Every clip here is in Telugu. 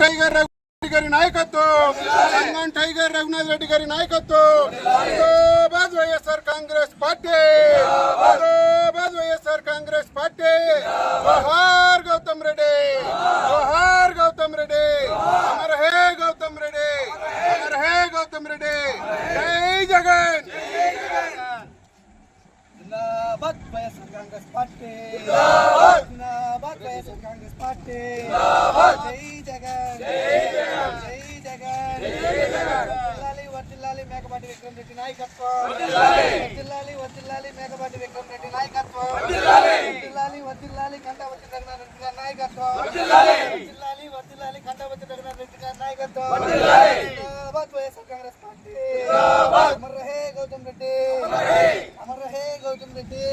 టైగర్ రఘునాథ్ గారి నాయకత్వం. సంగం టైగర్ రఘునాథ్ రెడ్డి గారి నాయకత్వం. జిందాబాద్ వైఎస్ఆర్ కాంగ్రెస్ పార్టీ. జిందాబాద్ వైఎస్ఆర్ కాంగ్రెస్ పార్టీ. జోహార్ గౌతమ్ రెడ్డి. జోహార్ గౌతమ్ రెడ్డి అమర్ హే గౌతమ్ రెడ్డి అమర్ హే గౌతమ్ రెడ్డి జై జగన్ జిందాబాద్ వైఎస్ఆర్ కాంగ్రెస్ పార్టీ జిందాబాద్ వైఎస్ఆర్ కాంగ్రెస్ పార్టీ జై జగన్ జై జగన్ వర్ధిల్లాలి వర్ధిల్లాలి మేకపాటి విక్రమ్ రెడ్డి నాయకత్వం. వర్ధిల్లాలి వర్ధిల్లాలి మేకపాటి విక్రమ్ రెడ్డి నాయకత్వం. వర్ధిల్లాలి వర్ధిల్లాలి కంటావతి రఘునాథ్ రెడ్డి గారి నాయకత్వం. వర్ధిల్లాలి వర్ధిల్లాలి కంటావతి రఘునాథ్ రెడ్డి గారి నాయకత్వం. జిందాబాద్ వైఎస్ఆర్ కాంగ్రెస్ పార్టీ. అమర్ రహే గౌతమ్ రెడ్డి. అమర్ రహే. Gautam Reddy.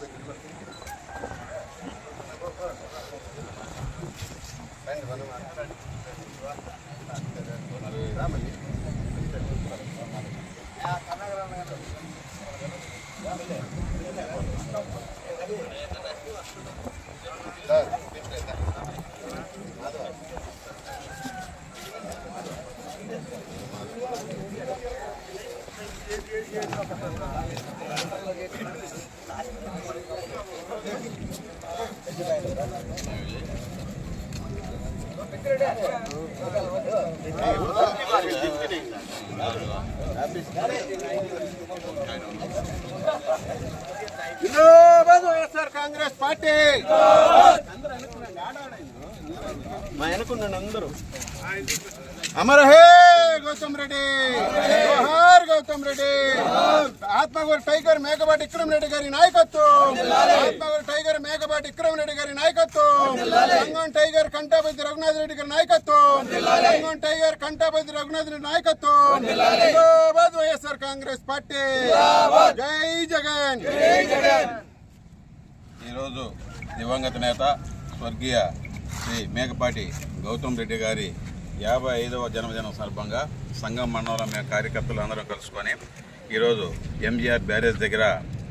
quick and quick. జిందాబాద్ వైఎస్ఆర్ కాంగ్రెస్ పార్టీ. మా వెనుకున్నాను అందరూ. అమర హే గౌతమ్ రెడ్డి. జోహార్ గౌతమ్ రెడ్డి. ఆత్మగూరు టైగర్ మేకపాటి విక్రమ్ రెడ్డి గారి నాయకత్వం. ఆత్మగూరు టైగర్ మేకపాటి విక్రమ్ రెడ్డి గారి నాయకత్వం. రంగం టైగర్ కంటాపతి రఘునాథ్ రెడ్డి గారి నాయకత్వం. రంగం టైగర్ కంటాపతి రఘునాథ్ రెడ్డి నాయకత్వం. జిందాబాద్ వైఎస్ఆర్ కాంగ్రెస్ పార్టీ. జై జగన్. ఈరోజు దివంగత నేత స్వర్గీయ శ్రీ మేకపాటి గౌతమ్ రెడ్డి గారి యాభై ఐదవ జన్మదినం సందర్భంగా సంఘం మండలంలో మేము కార్యకర్తలు అందరం కలుసుకొని ఈరోజు ఎంజీఆర్ బ్యారేజ్ దగ్గర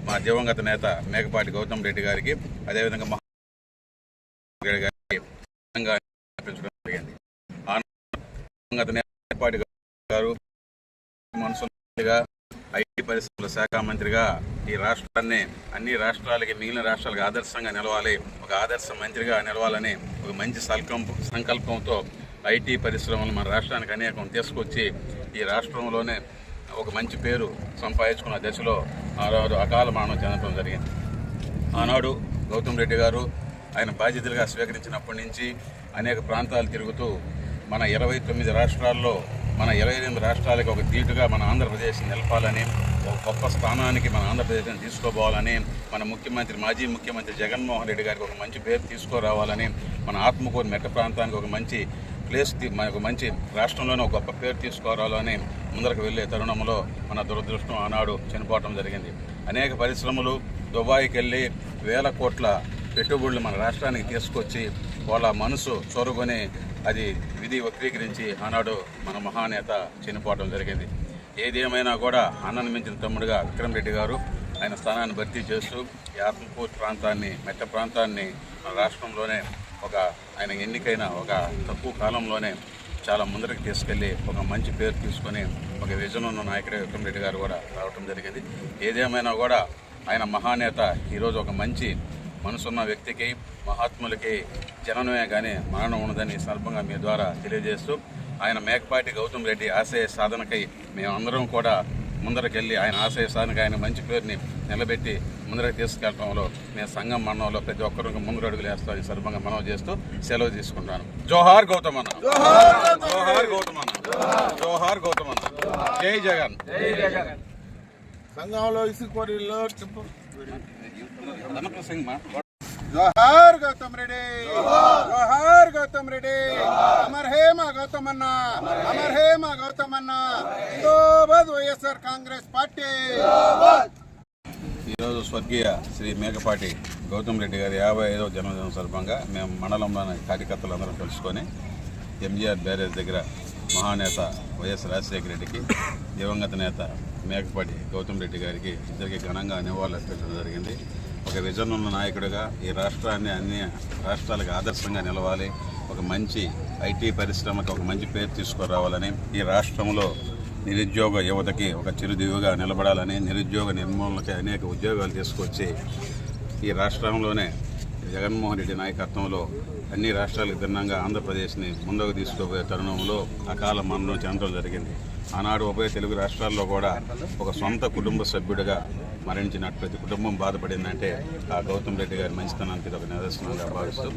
మా దివంగత నేత మేకపాటి గౌతమ్ రెడ్డి గారికి అదేవిధంగా మహారెడ్డి గారికి ఘనంగా జరిగింది. దివంగత నేత మేకపాటి గారు మనసుగా ఐటీ పరిశ్రమల శాఖ మంత్రిగా ఈ రాష్ట్రాన్ని అన్ని రాష్ట్రాలకి మిగిలిన రాష్ట్రాలకు ఆదర్శంగా నిలవాలి ఒక ఆదర్శ మంత్రిగా నిలవాలని ఒక మంచి సంకల్పం సంకల్పంతో ఐటీ పరిశ్రమలు మన రాష్ట్రానికి అనేకం తీసుకొచ్చి ఈ రాష్ట్రంలోనే ఒక మంచి పేరు సంపాదించుకున్న దశలో ఆనాడు అకాల మరణం చెందడం జరిగింది. ఆనాడు గౌతమ్ రెడ్డి గారు ఆయన బాధ్యతలుగా స్వీకరించినప్పటి నుంచి అనేక ప్రాంతాలు తిరుగుతూ మన ఇరవై తొమ్మిది రాష్ట్రాల్లో మన ఇరవై ఎనిమిది రాష్ట్రాలకు ఒక తీటుగా మన ఆంధ్రప్రదేశ్ నిలపాలని ఒక గొప్ప స్థానానికి మన ఆంధ్రప్రదేశ్ని తీసుకోపోవాలని మన ముఖ్యమంత్రి మాజీ ముఖ్యమంత్రి జగన్మోహన్ రెడ్డి గారికి ఒక మంచి పేరు తీసుకురావాలని మన ఆత్మకూరు మెట్ట ప్రాంతానికి ఒక మంచి ప్లేస్ మనకు మంచి రాష్ట్రంలోనే ఒక గొప్ప పేరు తీసుకోవాలని ముందరకు వెళ్ళే తరుణంలో మన దురదృష్టం ఆనాడు చనిపోవటం జరిగింది. అనేక పరిశ్రమలు దుబాయ్కి వెళ్ళి వేల కోట్ల పెట్టుబడులు మన రాష్ట్రానికి తీసుకొచ్చి వాళ్ళ మనసు చొరుగుని అది విధి వక్రీకరించి ఆనాడు మన మహానేత చనిపోవడం జరిగింది. ఏదేమైనా కూడా అన్నను మించిన తమ్ముడుగా విక్రమ్ రెడ్డి గారు ఆయన స్థానాన్ని భర్తీ చేస్తూ యాత్మకూర్ ప్రాంతాన్ని మెట్ట ప్రాంతాన్ని మన రాష్ట్రంలోనే ఒక ఆయన ఎన్నికైన ఒక తక్కువ కాలంలోనే చాలా ముందరికి తీసుకెళ్ళి ఒక మంచి పేరు తీసుకొని ఒక విజన్ ఉన్న నాయకుడే విక్రమ్ రెడ్డి గారు కూడా రావటం జరిగింది. ఏదేమైనా కూడా ఆయన మహానేత ఈరోజు ఒక మంచి మనసున్న వ్యక్తికి మహాత్ములకి జననమే కానీ మరణం ఉన్నదని సందర్భంగా మీ ద్వారా తెలియజేస్తూ ఆయన మేకపాటి గౌతమ్ రెడ్డి ఆశయ సాధనకై మేమందరం కూడా ముందరకెళ్ళి ఆయన ఆశయ సాధనకి ఆయన మంచి పేరుని నిలబెట్టి ముందరకు తీసుకెళ్ళడంలో మేము సంఘం మండలంలో ప్రతి ఒక్కరికి ముందు అడుగులు వేస్తాం ఈ సందర్భంగా మనం చేస్తూ సెలవు తీసుకుంటాను. జోహార్ గౌతమ్ అన్న. జోహార్ గౌతమ్ అన్న. జోహార్ గౌతమ్ అన్న. జై జగన్. సంఘంలో ఇసుక కోరీల్లో ధనప్రసంగ్ మా జోహార్ గౌతమ్ రెడ్డి. జోహార్ గౌతమ్ రెడ్డి. అమర్ హే మా గౌతమ్ అన్న. అమర్ హే మా గౌతమ్ అన్న. YSR Congress party. ఈరోజు స్వర్గీయ శ్రీ మేకపాటి గౌతమ్ రెడ్డి గారి యాభై ఐదవ జన్మదినం సందర్భంగా మేము మండలంలోని కార్యకర్తలందరం కలుసుకొని ఎంజీఆర్ బ్యారేజ్ దగ్గర మహానేత వైఎస్ రాజశేఖర రెడ్డికి దివంగత నేత మేకపాటి గౌతమ్ రెడ్డి గారికి ఇద్దరికి ఘనంగా నివాళులర్పించడం జరిగింది. ఒక విజన్ ఉన్న నాయకుడిగా ఈ రాష్ట్రాన్ని అన్ని రాష్ట్రాలకు ఆదర్శంగా నిలవాలి. ఒక మంచి ఐటీ పరిశ్రమకు ఒక మంచి పేరు తీసుకురావాలని ఈ రాష్ట్రంలో నిరుద్యోగ యువతకి ఒక చిరుదివ్వుగా నిలబడాలని నిరుద్యోగ నిర్మూలనకి అనేక ఉద్యోగాలు తీసుకొచ్చి ఈ రాష్ట్రంలోనే జగన్మోహన్ రెడ్డి నాయకత్వంలో అన్ని రాష్ట్రాలకు భిన్నంగా ఆంధ్రప్రదేశ్ని ముందుకు తీసుకుపోయే తరుణంలో అకాల మరణం చెందడం జరిగింది. ఆనాడు ఉభయ తెలుగు రాష్ట్రాల్లో కూడా ఒక సొంత కుటుంబ సభ్యుడిగా మరణించినట్టు ప్రతి కుటుంబం బాధపడిందంటే ఆ గౌతమ్ రెడ్డి గారి మంచితనానికి ఇది ఒక నిదర్శనంగా భావిస్తూ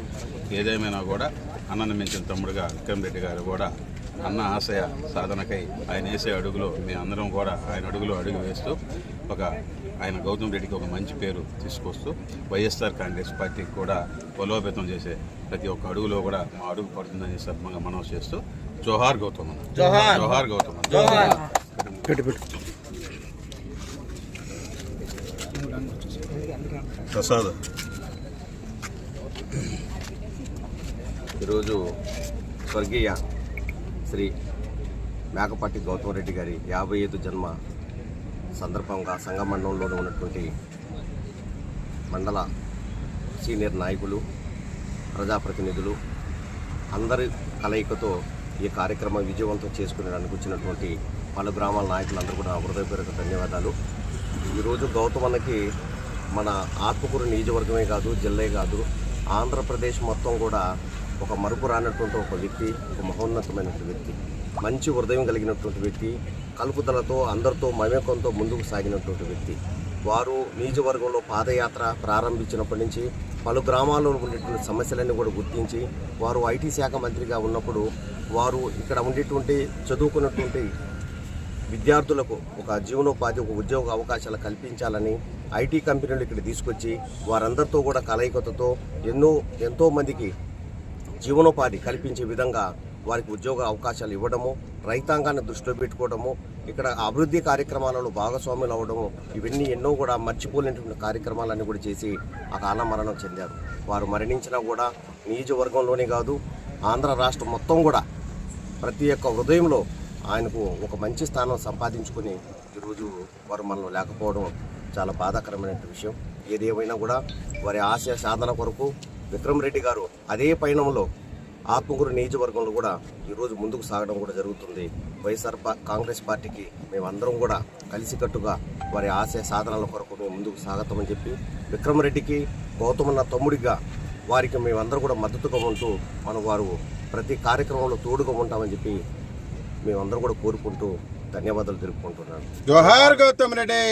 ఏదేమైనా కూడా అన్నను మించిన తమ్ముడుగా విక్రమ్ రెడ్డి గారు కూడా అన్న ఆశయ సాధనకై ఆయన వేసే అడుగులో మీ అందరం కూడా ఆయన అడుగులో అడుగు వేస్తూ ఒక ఆయన గౌతమ్ రెడ్డికి ఒక మంచి పేరు తీసుకొస్తూ వైఎస్ఆర్ కాంగ్రెస్ పార్టీకి కూడా బలోపేతం చేసే ప్రతి ఒక్క అడుగులో కూడా మా అడుగు పడుతుందని సందర్భంగా మనం చేస్తూ జోహార్ గౌతమ్. జోహార్ గౌతమ్. ప్రసాద్ ఈరోజు స్వర్గీయ శ్రీ మేకపాటి గౌతమ్ రెడ్డి గారి యాభై ఐదు జన్మ సందర్భంగా సంగమండలంలో ఉన్నటువంటి మండల సీనియర్ నాయకులు ప్రజాప్రతినిధులు అందరి కలయికతో ఈ కార్యక్రమం విజయవంతం చేసుకునేందుకు వచ్చినటువంటి పలు గ్రామాల నాయకులందరూ కూడా హృదయపూర్వక ధన్యవాదాలు. ఈరోజు గౌతమ్ అన్నకి మన ఆత్మకూరు నియోజకవర్గమే కాదు జిల్లే కాదు ఆంధ్రప్రదేశ్ మొత్తం కూడా ఒక మరుపు రానటువంటి ఒక వ్యక్తి ఒక మహోన్నతమైనటువంటి వ్యక్తి మంచి హృదయం కలిగినటువంటి వ్యక్తి కలుపుదలతో అందరితో మమేకంతో ముందుకు సాగినటువంటి వ్యక్తి. వారు నియోజకవర్గంలో పాదయాత్ర ప్రారంభించినప్పటి నుంచి పలు గ్రామాల్లో ఉండేటువంటి సమస్యలన్నీ కూడా గుర్తించి వారు ఐటీ శాఖ మంత్రిగా ఉన్నప్పుడు వారు ఇక్కడ ఉండేటువంటి చదువుకున్నటువంటి విద్యార్థులకు ఒక జీవనోపాధి ఒక ఉద్యోగ అవకాశాలు కల్పించాలని ఐటీ కంపెనీలు ఇక్కడ తీసుకొచ్చి వారందరితో కూడా కలయికతతో ఎన్నో ఎంతోమందికి జీవనోపాధి కల్పించే విధంగా వారికి ఉద్యోగ అవకాశాలు ఇవ్వడము రైతాంగాన్ని దృష్టిలో పెట్టుకోవడము ఇక్కడ అభివృద్ధి కార్యక్రమాలలో భాగస్వాములు అవ్వడము ఇవన్నీ ఎన్నో కూడా మర్చిపోలేనటువంటి కార్యక్రమాలన్నీ కూడా చేసి ఆ కాలం మరణం చెందారు. వారు మరణించినా కూడా నియోజకవర్గంలోనే కాదు ఆంధ్ర రాష్ట్రం మొత్తం కూడా ప్రతి ఒక్క హృదయంలో ఆయనకు ఒక మంచి స్థానం సంపాదించుకుని ఈరోజు వారు మనలో లేకపోవడం చాలా బాధాకరమైన విషయం. ఏదేమైనా కూడా వారి ఆశయ సాధన కొరకు విక్రమ్ రెడ్డి గారు అదే పయనంలో ఆత్మకూరు నియోజకవర్గంలో కూడా ఈరోజు ముందుకు సాగడం కూడా జరుగుతుంది. వైఎస్ఆర్ కాంగ్రెస్ పార్టీకి మేమందరం కూడా కలిసికట్టుగా వారి ఆశయ సాధనల కొరకు మేము ముందుకు సాగుతామని చెప్పి విక్రమరెడ్డికి గౌతమన్న తమ్ముడిగా వారికి మేమందరం కూడా మద్దతుగా ఉంటూ మనం వారు ప్రతి కార్యక్రమంలో తోడుగా ఉంటామని చెప్పి మేమందరం కూడా కోరుకుంటూ ధన్యవాదాలు తెలుపుకుంటున్నాను. జోహార్ గౌతమ్ రెడ్డి!